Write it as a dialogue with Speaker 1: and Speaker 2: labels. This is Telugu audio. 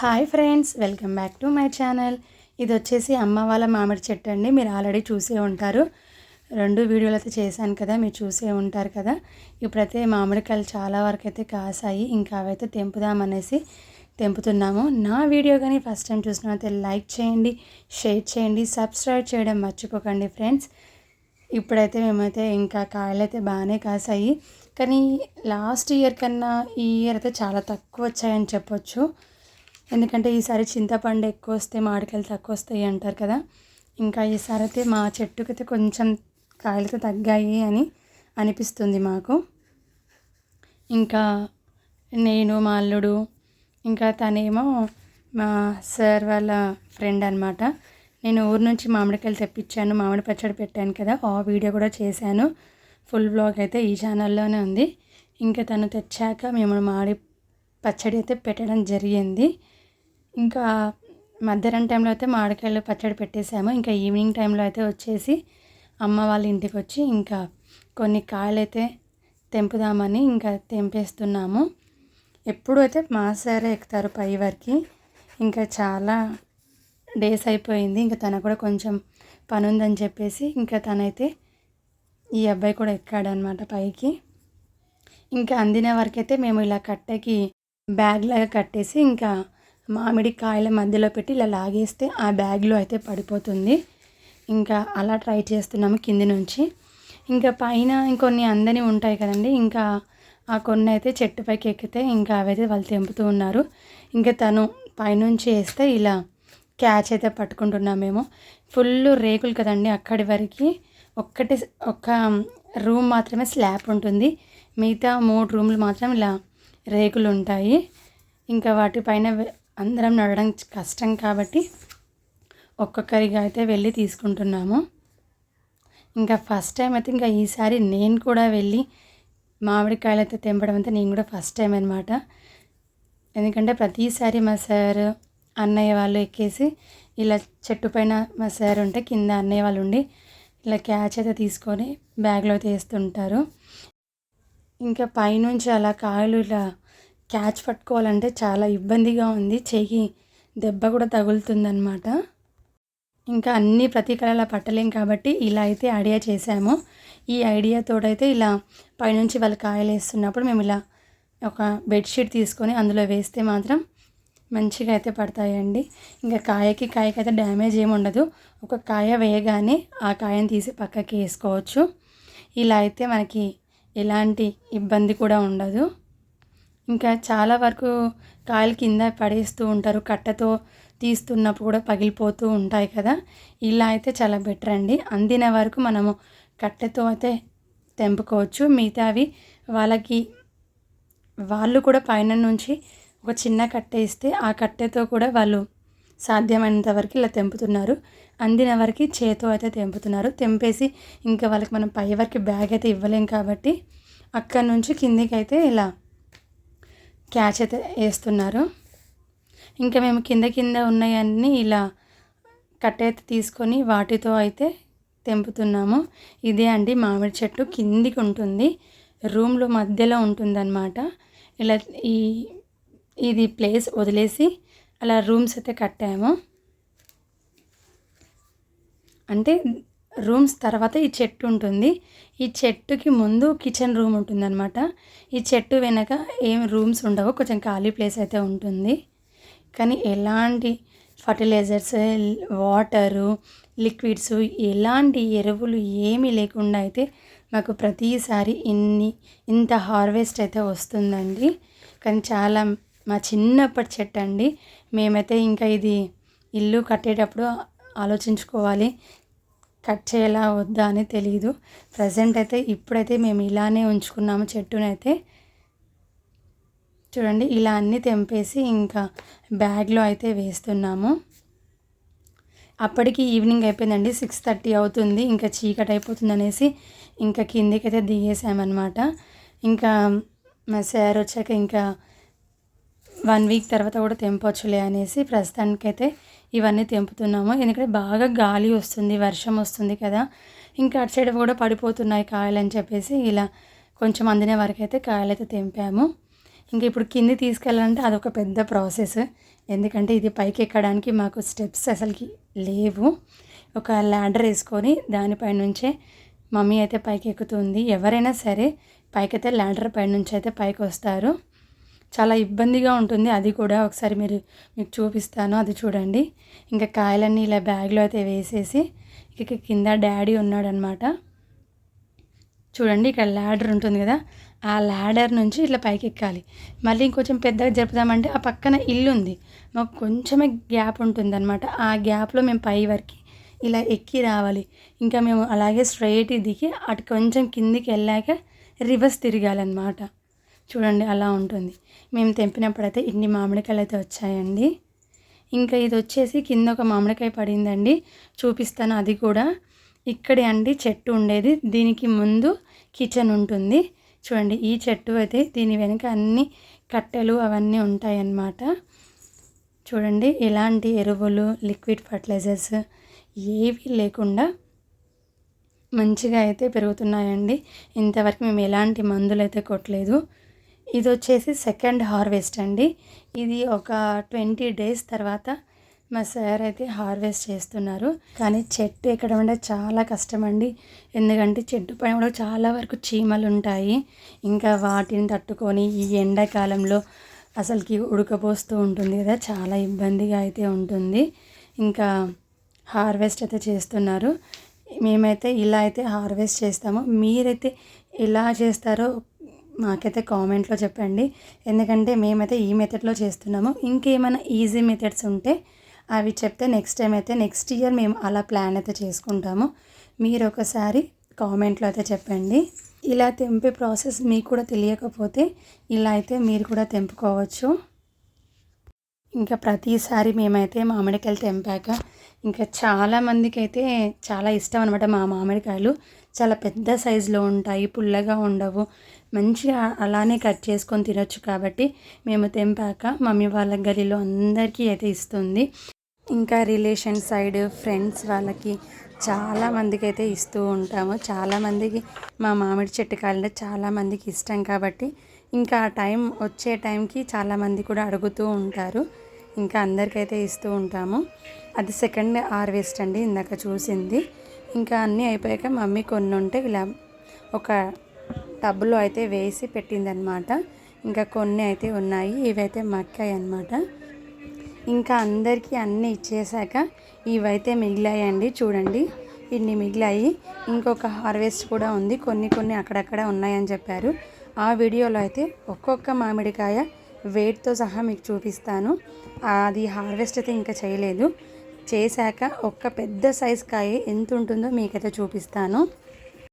Speaker 1: Hi friends welcome back to my channel. ఇది వచ్చేసి అమ్మ వాళ్ళ మామిడి చెట్టు అండి. మీరు ఆల్రెడీ చూసే ఉంటారు. రెండు వీడియోలు అయితే చేశాను కదా మీరు చూసే ఉంటారు కదా. ఇప్పుడైతే మామిడికాయలు చాలా వరకు అయితే కాసాయి. ఇంకా అవైతే తెంపుదామనేసి తెంపుతున్నాము. నా వీడియో కానీ ఫస్ట్ టైం చూసినైతే లైక్ చేయండి షేర్ చేయండి సబ్స్క్రైబ్ చేయడం మర్చిపోకండి ఫ్రెండ్స్. ఇప్పుడైతే మేమైతే ఇంకా కాయలు అయితే బాగానే కాసాయి. కానీ లాస్ట్ ఇయర్ కన్నా ఈ ఇయర్ అయితే చాలా తక్కువ వచ్చాయని చెప్పొచ్చు. ఎందుకంటే ఈసారి చింతపండు ఎక్కువ వస్తే మామిడికాయలు తక్కువ వస్తాయి అంటారు కదా. ఇంకా ఈసారి అయితే మా చెట్టుకైతే కొంచెం కాయలతో తగ్గాయి అని అనిపిస్తుంది మాకు. ఇంకా నేను మా అల్లుడు ఇంకా తనేమో మా సార్ వాళ్ళ ఫ్రెండ్ అనమాట నేను ఊరు నుంచి మామిడికాయలు తెప్పించాను మామిడి పచ్చడి పెట్టాను కదా. ఆ వీడియో కూడా చేశాను. ఫుల్ బ్లాగ్ అయితే ఈ ఛానల్లోనే ఉంది. ఇంకా తను తెచ్చాక మేము మామిడి పచ్చడి అయితే పెట్టడం జరిగింది. ఇంకా మధ్యాహ్నం టైంలో అయితే మామిడికాయలు పచ్చడి పెట్టేసాము. ఇంకా ఈవినింగ్ టైంలో అయితే వచ్చేసి అమ్మ వాళ్ళ ఇంటికి వచ్చి ఇంకా కొన్ని కాయలు అయితే తెంపుదామని ఇంకా తెంపేస్తున్నాము. ఎప్పుడు అయితే మా సారే ఎక్కుతారు పై వరకు ఇంకా చాలా డేస్ అయిపోయింది. ఇంకా తన కూడా కొంచెం పని ఉందని చెప్పేసి ఇంకా తనైతే ఈ అబ్బాయి కూడా ఎక్కాడనమాట పైకి. ఇంకా అందిన వరకైతే మేము ఇలా కట్టెకి బ్యాగ్ లాగా కట్టేసి ఇంకా మామిడి కాయల మధ్యలో పెట్టి ఇలా లాగేస్తే ఆ బ్యాగ్లో అయితే పడిపోతుంది. ఇంకా అలా ట్రై చేస్తున్నాము కింది నుంచి. ఇంకా పైన ఇంకొన్ని అందని ఉంటాయి కదండి. ఇంకా ఆ కొన్ని అయితే చెట్టు పైకి ఎక్కితే ఇంకా అవైతే వాళ్ళు తెంపుతూ ఉన్నారు. ఇంకా తను పైనుంచి వేస్తే ఇలా క్యాచ్ అయితే పట్టుకుంటున్నాం మేము. ఫుల్ రేకులు కదండి అక్కడి వరకు. ఒక్కటి ఒక్క రూమ్ మాత్రమే స్లాబ్ ఉంటుంది. మిగతా మూడు రూమ్లు మాత్రం ఇలా రేకులు ఉంటాయి. ఇంకా వాటిపైన అందరం నడవడం కష్టం కాబట్టి ఒక్కొక్కరిగా అయితే వెళ్ళి తీసుకుంటున్నాము. ఇంకా ఫస్ట్ టైం అయితే ఇంకా ఈసారి నేను కూడా వెళ్ళి మామిడికాయలు అయితే తెంపడం అయితే నేను కూడా ఫస్ట్ టైం అనమాట ఎందుకంటే ప్రతిసారి మా సార్ అన్నయ్య వాళ్ళు ఎక్కేసి ఇలా చెట్టు పైన మా సార్ ఉంటే కింద అన్నయ్య వాళ్ళు ఉండి ఇలా క్యాచ్ అయితే తీసుకొని బ్యాగ్లో తీస్తుంటారు ఇంకా పైనుంచి అలా కాయలు ఇలా క్యాచ్ పట్టుకోవాలంటే చాలా ఇబ్బందిగా ఉంది. చెయ్యి దెబ్బ కూడా తగులుతుందనమాట ఇంకా అన్ని ప్రతి కళలా పట్టలేం కాబట్టి ఇలా అయితే ఐడియా చేసాము ఈ ఐడియాతోడైతే ఇలా పైనుంచి వాళ్ళు కాయలు వేస్తున్నప్పుడు మేము ఇలా ఒక బెడ్షీట్ తీసుకొని అందులో వేస్తే మాత్రం మంచిగా అయితే పడతాయండి. ఇంకా కాయకి కాయకి అయితే డ్యామేజ్ ఏమి ఉండదు. ఒక కాయ వేయగానే ఆ కాయని తీసి పక్కకి వేసుకోవచ్చు. ఇలా అయితే మనకి ఎలాంటి ఇబ్బంది కూడా ఉండదు. ఇంకా చాలా వరకు కాయలు కింద పడేస్తూ ఉంటారు. కట్టతో తీస్తున్నప్పుడు కూడా పగిలిపోతూ ఉంటాయి కదా. ఇలా అయితే చాలా బెటర్ అండి. అందిన వరకు మనము కట్టెతో అయితే తెంపుకోవచ్చు. మిగతావి వాళ్ళకి వాళ్ళు కూడా పైన నుంచి ఒక చిన్న కట్టె ఇస్తే ఆ కట్టెతో కూడా వాళ్ళు సాధ్యమైనంత వరకు ఇలా తెంపుతున్నారు. అందిన వరకు చేతో అయితే తెంపుతున్నారు. తెంపేసి ఇంకా వాళ్ళకి మనం పై వరకు బ్యాగ్ అయితే ఇవ్వలేం కాబట్టి అక్కడ నుంచి కిందికి అయితే ఇలా క్యాచ్ అయితే వేస్తున్నారు. ఇంకా మేము కింద కింద ఉన్నాయన్నీ ఇలా కట్టె అయితే తీసుకొని వాటితో అయితే తెంపుతున్నాము. ఇదే అండి మామిడి చెట్టు కిందికి ఉంటుంది. రూమ్లో మధ్యలో ఉంటుందన్నమాట. ఇలా ఈ ఇది ప్లేస్ వదిలేసి అలా రూమ్స్ అయితే కట్టాము. అంటే రూమ్స్ తర్వాత ఈ చెట్టు ఉంటుంది. ఈ చెట్టుకి ముందు కిచెన్ రూమ్ ఉంటుందన్నమాట. ఈ చెట్టు వెనక ఏం రూమ్స్ ఉండవు. కొంచెం ఖాళీ ప్లేస్ అయితే ఉంటుంది. కానీ ఎలాంటి ఫర్టిలైజర్స్ వాటరు లిక్విడ్స్ ఎలాంటి ఎరువులు ఏమీ లేకుండా అయితే మాకు ప్రతిసారి ఇన్ని ఇంత హార్వెస్ట్ అయితే వస్తుందండి. కానీ చాలా మా చిన్నప్పటి చెట్టు అండి. మేమైతే ఇంకా ఇది ఇల్లు కట్టేటప్పుడు ఆలోచించుకోవాలి. కట్ చేయాలా వద్దా అని తెలియదు ప్రజెంట్ అయితే ఇప్పుడైతే మేము ఇలానే ఉంచుకున్నాము చెట్టునైతే. చూడండి ఇలా అన్నీ తెంపేసి ఇంకా బ్యాగ్లో అయితే వేస్తున్నాము. అప్పటికి ఈవినింగ్ అయిపోయిందండి సిక్స్ థర్టీ అవుతుంది. ఇంకా చీకటి అయిపోతుంది అనేసి ఇంకా కిందికైతే దిగేసామన్నమాట. ఇంకా మా సార్ వచ్చాక ఇంకా వన్ వీక్ తర్వాత కూడా తెంపవచ్చులే అనేసి ప్రస్తుతానికైతే ఇవన్నీ తెంపుతున్నాము. ఎందుకంటే బాగా గాలి వస్తుంది వర్షం వస్తుంది కదా. ఇంకా అటు సైడ్ కూడా పడిపోతున్నాయి కాయలు అని చెప్పేసి ఇలా కొంచెం అందిన వరకు అయితే కాయలు అయితే తెంపాము. ఇంక ఇప్పుడు కింది తీసుకెళ్ళాలంటే అదొక పెద్ద ప్రాసెస్. ఎందుకంటే ఇది పైకి ఎక్కడానికి మాకు స్టెప్స్ అసలుకి లేవు. ఒక ల్యాడర్ వేసుకొని దానిపై నుంచే మమ్మీ అయితే పైకి ఎక్కుతుంది ఎవరైనా సరే పైకైతే ల్యాడర్ పై నుంచి అయితే పైకి వస్తారు చాలా ఇబ్బందిగా ఉంటుంది. అది కూడా ఒకసారి మీరు మీకు చూపిస్తాను. అది చూడండి. ఇంకా కాయలన్నీ ఇలా బ్యాగ్లో అయితే వేసేసి ఇక కింద డాడీ ఉన్నాడనమాట. చూడండి ఇక్కడ ల్యాడర్ ఉంటుంది కదా. ఆ ల్యాడర్ నుంచి ఇట్లా పైకి ఎక్కాలి. మళ్ళీ ఇంకొంచెం పెద్దగా జరుపుదామంటే ఆ పక్కన ఇల్లు ఉంది మాకు కొంచెమే గ్యాప్ ఉంటుంది అనమాట ఆ గ్యాప్లో మేము పై వరకు ఇలా ఎక్కి రావాలి. ఇంకా మేము అలాగే స్ట్రైట్ దిగి అటు కొంచెం కిందికి వెళ్ళాక రివర్స్ తిరగాలన్నమాట. చూడండి అలా ఉంటుంది. మేము తెంపినప్పుడైతే ఇన్ని మామిడికాయలు అయితే వచ్చాయండి. ఇంకా ఇది వచ్చేసి కింద ఒక మామిడికాయ పడిందండి. చూపిస్తాను అది కూడా. ఇక్కడే అండి చెట్టు ఉండేది. దీనికి ముందు కిచెన్ ఉంటుంది. చూడండి ఈ చెట్టు అయితే దీని వెనుక అన్ని కట్టెలు అవన్నీ ఉంటాయన్నమాట. చూడండి ఎలాంటి ఎరువులు లిక్విడ్ ఫర్టిలైజర్స్ ఏవి లేకుండా మంచిగా అయితే పెరుగుతున్నాయండి. ఇంతవరకు మేము ఎలాంటి మందులు అయితే కొట్టలేదు. ఇది వచ్చేసి సెకండ్ హార్వెస్ట్ అండి. ఇది ఒక ట్వంటీ డేస్ తర్వాత మా సార్ అయితే హార్వెస్ట్ చేస్తున్నారు. కానీ చెట్టు ఎక్కడం అంటే చాలా కష్టం అండి ఎందుకంటే చెట్టు పైన కూడా చాలా వరకు చీమలు ఉంటాయి. ఇంకా వాటిని తట్టుకొని ఈ ఎండాకాలంలో అసలుకి ఉడకపోస్తూ ఉంటుంది కదా చాలా ఇబ్బందిగా అయితే ఉంటుంది. ఇంకా హార్వెస్ట్ అయితే చేస్తున్నారు. మేమైతే ఇలా అయితే హార్వెస్ట్ చేస్తాము. మీరైతే ఎలా చేస్తారో మాకైతే కామెంట్లో చెప్పండి. ఎందుకంటే మేమైతే ఈ మెథడ్లో చేస్తున్నాము. ఇంకేమైనా ఈజీ మెథడ్స్ ఉంటే అవి చెప్తే నెక్స్ట్ టైం అయితే నెక్స్ట్ ఇయర్ మేము అలా ప్లాన్ అయితే చేసుకుంటాము. మీరు ఒకసారి కామెంట్లో అయితే చెప్పండి. ఇలా తెంపే ప్రాసెస్ మీకు కూడా తెలియకపోతే ఇలా అయితే మీరు కూడా తెంపుకోవచ్చు. ఇంకా ప్రతిసారి మేమైతే మామిడికాయలు తెంపాక ఇంకా చాలామందికి అయితే చాలా ఇష్టం అనమాట మా మామిడికాయలు. చాలా పెద్ద సైజులో ఉంటాయి పుల్లగా ఉండవు. మంచిగా అలానే కట్ చేసుకొని తినొచ్చు కాబట్టి మేము తెంపాక మమ్మీ వాళ్ళ గలిలో అందరికీ అయితే ఇస్తుంది. ఇంకా రిలేషన్ సైడ్ ఫ్రెండ్స్ వాళ్ళకి చాలామందికి అయితే ఇస్తూ ఉంటాము. చాలామందికి మా మామిడి చెట్టు కాలంటే చాలామందికి ఇష్టం కాబట్టి ఇంకా ఆ టైం వచ్చే టైంకి చాలామంది కూడా అడుగుతూ ఉంటారు. ఇంకా అందరికైతే ఇస్తూ ఉంటాము. అది సెకండ్ హార్వెస్ట్ అండి ఇందాక చూసింది. ఇంకా అన్నీ అయిపోయాక మమ్మీ కొన్ని ఉంటే ఇలా ఒక టబ్లో అయితే వేసి పెట్టిందనమాట. ఇంకా కొన్ని అయితే ఉన్నాయి. ఇవైతే మక్కాయి అనమాట ఇంకా అందరికీ అన్నీ ఇచ్చేసాక ఇవైతే మిగిలాయండి. చూడండి ఇన్ని మిగిలాయి. ఇంకొక హార్వెస్ట్ కూడా ఉంది. కొన్ని కొన్ని అక్కడక్కడ ఉన్నాయని చెప్పారు. ఆ వీడియోలో అయితే ఒక్కొక్క మామిడికాయ వెయిట్తో సహా మీకు చూపిస్తాను. అది హార్వెస్ట్ అయితే ఇంకా చేయలేదు. చేశాక ఒక్క పెద్ద సైజ్ కాయ ఎంత ఉంటుందో మీకైతే చూపిస్తాను.